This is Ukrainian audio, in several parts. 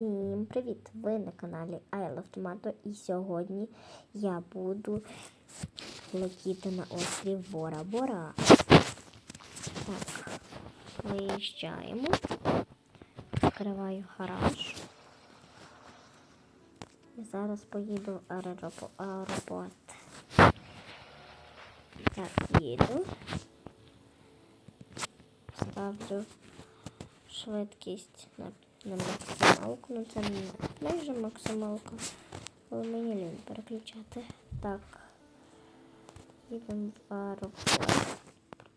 Всім привіт! Ви на каналі I Love Tomato і сьогодні я буду летіти на острів Бора Бора. Так, виїжджаємо. Відкриваю гараж. І зараз поїду в аеропорт. Так, їду. Ставлю швидкість на, на максималку. Ну це не майже максималка. Але мені лінь переключати. Так. Їдемо в аеропорт.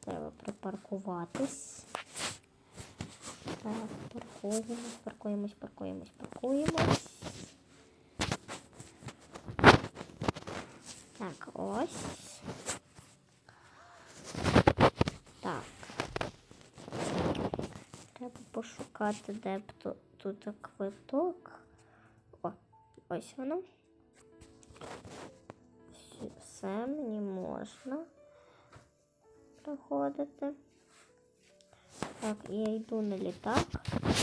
Треба припаркуватись. Так, паркуємось, паркуємось, паркуємось, паркуємось. Так, ось. Так. Треба пошукати, де б тут квиток. О, ось воно. Все мені можна проходити. Так, я йду на літак.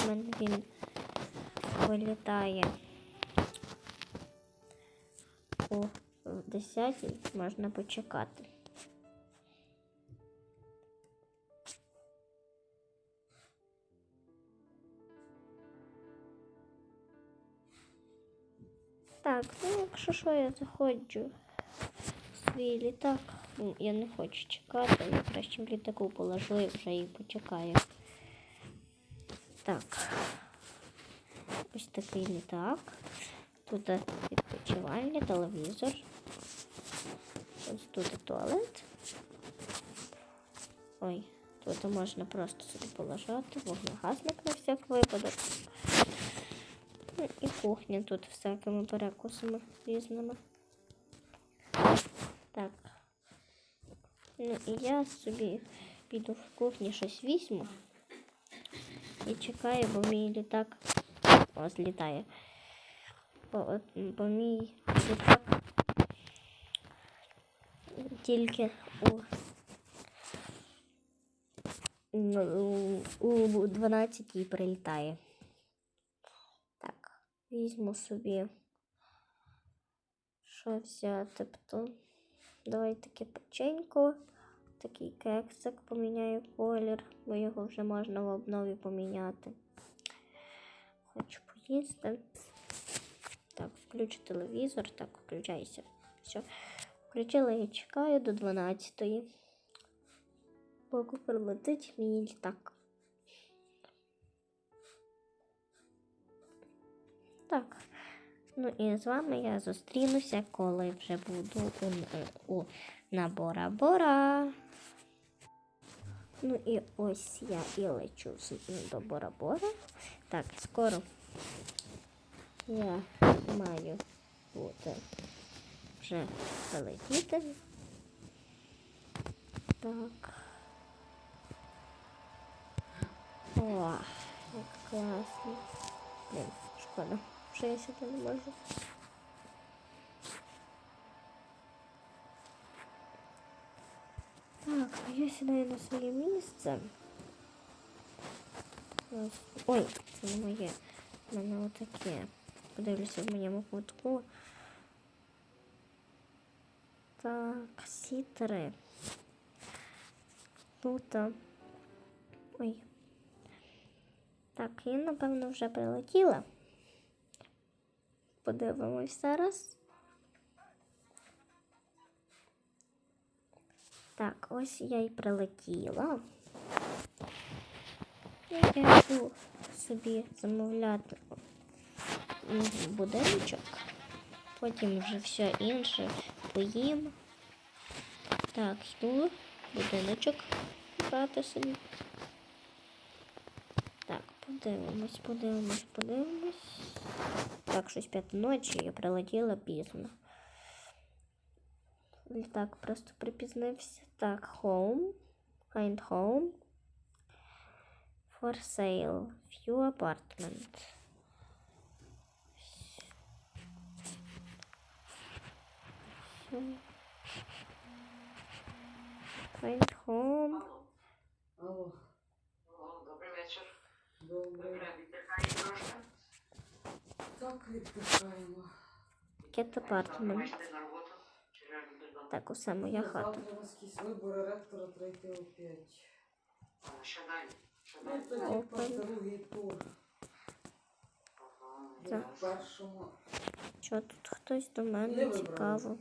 У мене він вилітає о 10 можна почекати. Так, ну якщо що, я заходжу в свій літак. Я не хочу чекати, я краще в літаку положу і вже і почекаю. Так. Ось такий літак. Тут відпочивальня, телевізор. Ось тут туалет. Ой, тут можна просто собі положити, вогнегасник на всяк випадок. Ну і кухня тут всякими перекусами різними. Так. Ну і я собі піду в кухні щось візьму і чекаю, бо мій літак о, злітає. Бо, бо мій літак тільки у, ну, у 12 прилітає. Візьму собі. Що взяти? Давай таке печенько, такий кексик поміняю колір, бо його вже можна в обнові поміняти. Хочу поїсти. Так, включу телевізор. Так, включайся. Все. Включила і чекаю до 12-ї. Поки прилетить мій літак. Так. Ну і з вами я зустрінуся, коли вже буду у, у на Бора-Бора. Ну і ось я і лечу до Бора-Бора. Так, скоро я маю бути вже полетіти. Так. О, як класно. Блін, шкода, що я сюди не можу. Так, я сідаю на своє місце. Ось. Ой, це не моє. У мене отаке. Подивлюся в моєму кутку. Так, всі три. Тут. а, Ой. Так, я, напевно, вже прилетіла. Подивимось зараз. Так, ось я і прилетіла. Я йду собі замовляти будиночок. Потім вже все інше поїм. Так, йду будиночок брати собі. Так, подивимось, подивимось, подивимось. Так, щось п'ята ночі, я прилетіла пізно. Літак просто припізнився. Так, home. Find home. For sale. View apartment. Всё. Find home. Алло, О, добрий вечір. Трошки. відпускаємо. Кет апартмент. Так, усе моя хата. Завтра у нас якісь вибори ректора третього п'ять. Що далі? Що Ну, тоді по другий тур. Так. В першому. Що тут хтось до Не мене вибрали. цікаво.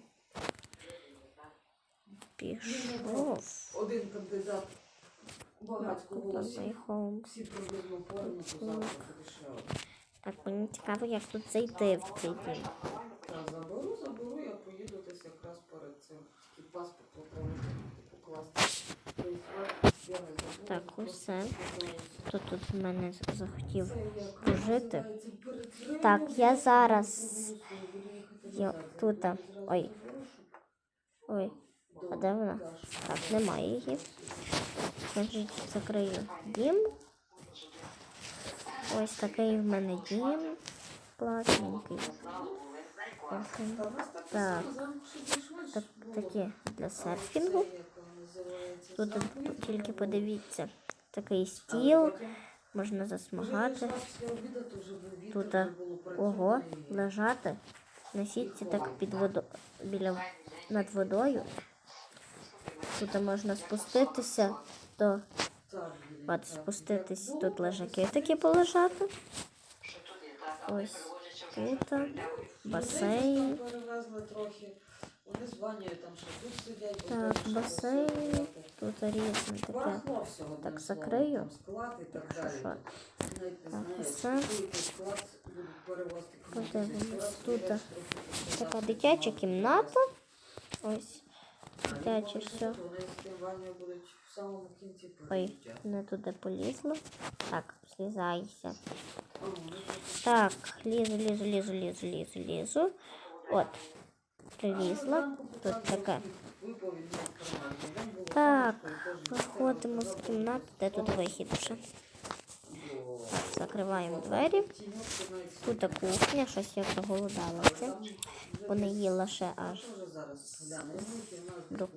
Пішов. Один кандидат багатько голосів. Всі провірно порно, то завтра буде ще один. Так, мені цікаво, як тут зайти в цей дім. Так, заберу, заберу, я поїду десь якраз перед цим. Тільки паспорт покласти. Тобто, Так, усе. Хто тут в мене захотів? Пожити. Так, я я зараз- Я тут, ой. Ой, а де вона? Так, немає її. Значить, закрию дім. Ось такий в мене дім. Класненький. Так Так. само, замок ще більш-менш Так, було. такі для серфінгу. Тут тільки подивіться, такий стіл, можна засмагати. Тут було ого, лежати. Носіться так під водо... біля над водою. Тут можна спуститися до от спуститись. Тут лежаки такі полежати. Ось тут басейн. Так, басейн. Тут різне таке. Так, закрию. так Що, Так, кому Подивимось. Тут, Така дитяча кімната. Ось. А вони Дитяче все. Ванею будуть в самому кінці Ой, не туди полізла. Так, злізайся. Так, лізу, лізу, лізу, лізу, лізу, лізу. От. Прилізла. Тут таке. Так, виходимо з кімнати, де тут вихід вже. Закриваємо двері. Тут кухня, щось я проголодалася. Бо не їла ще аж до.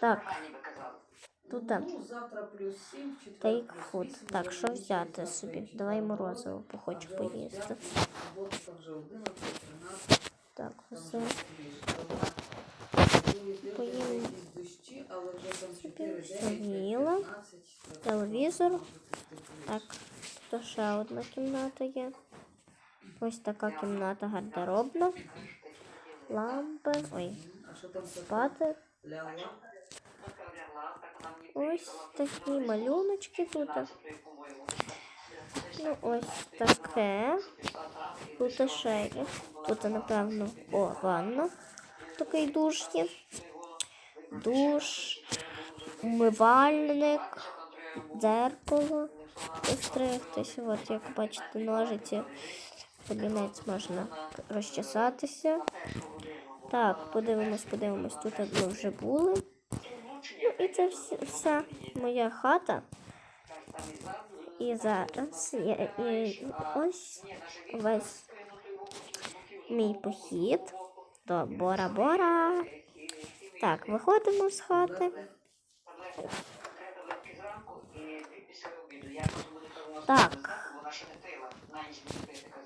Так, тут food. Так, що взяти собі? Давай морозиво, похочу поїсти. Так, усе. Поїм. Телевізор. Так, то ще одна кімната є. Ось така кімната гардеробна. Лампи. Ой, спати. Ось такі малюночки тут. Ну, ось таке. Тут ще є. Тут, напевно, о, ванна. Такий душ є. Душ, умивальник, дзеркало. Постригтися. От, як бачите, ножиці. Кабінець можна розчесатися. Так, подивимось, подивимось. Тут ми вже були. Ну і це вся моя хата. І зараз я, і ось весь мій похід до Бора-Бора. Так, виходимо з хати. Так.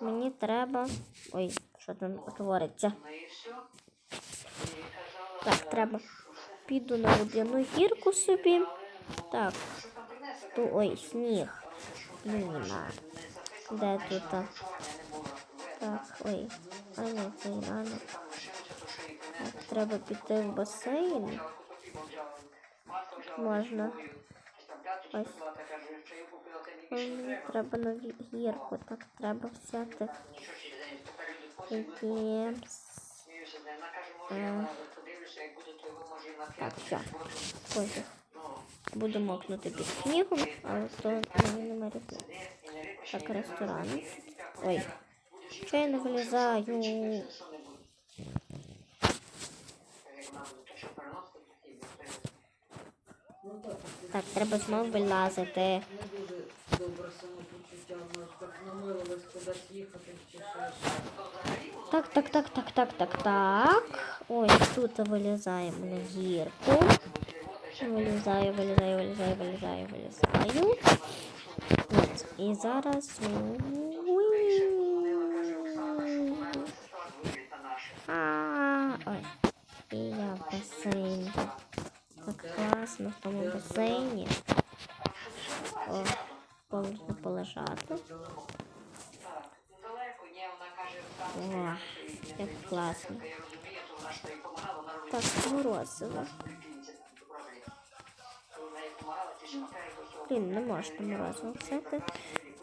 Мені треба. Ой, що там твориться? Так, треба. Піду на водяну гірку собі. Так. Ту, ой, сніг. Бліна. Де тут? Так, ой. А ні, це і рано. Так, треба піти в басейн. Можна. Ось. Треба на гірку. Так, треба взяти. Якимсь. Е, Так, все. Пофіг. Буду мокнути під снігом, але то мені не мережно. Так, ресторан. Ой. Що я не вилізаю? Так, треба знову вилазити. добре самопочуття, так намилились кудись їхати чи щось. Так, так, так, так, так, так, так. Ось тут вилізаємо на гірку. Вилізаю, вилізаю, вилізаю, вилізаю, вилізаю. От, і зараз. А, ой. І я в басейні. Так класно в тому басейні. О. стоять, і як класно. Так, морозиво. Блін, не можна морозиво взяти.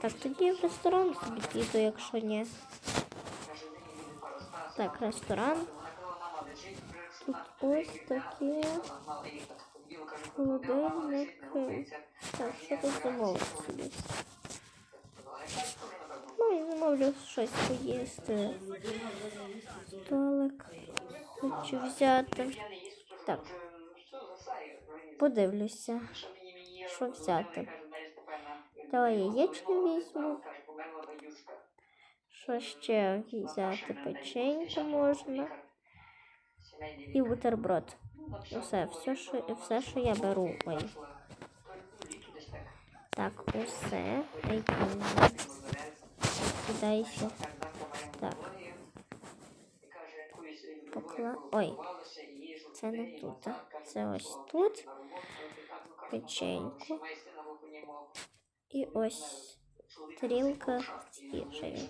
Так, тоді в ресторан собі піду, якщо ні. Так, ресторан. Тут ось таке. Холодильник. Так, що тут замовити собі? Ну, і замовлю щось поїсти. Столик хочу взяти. Так. Подивлюся, що взяти. Давай яєчню візьму. Що ще взяти? Печеньку можна. І бутерброд. Усе, все, що, все, що я беру. Ой. Так, усе. Ай, блін. Кидайся. Так. Покла... Ой, це не тут. а. Це ось тут. Печеньку. І ось тарілка з.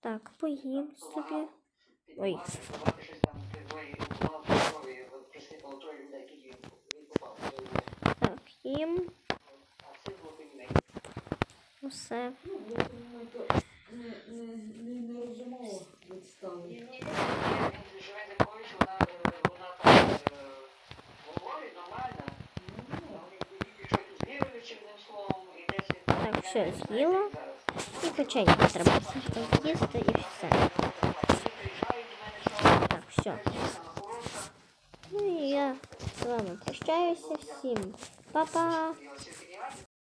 Так, поїм собі. Ой, так, їм. відстали. Так, все, з'їла. І печеньку треба все з'їсти і все. Так, все. Ну і я з вами прощаюся. Всім па-па.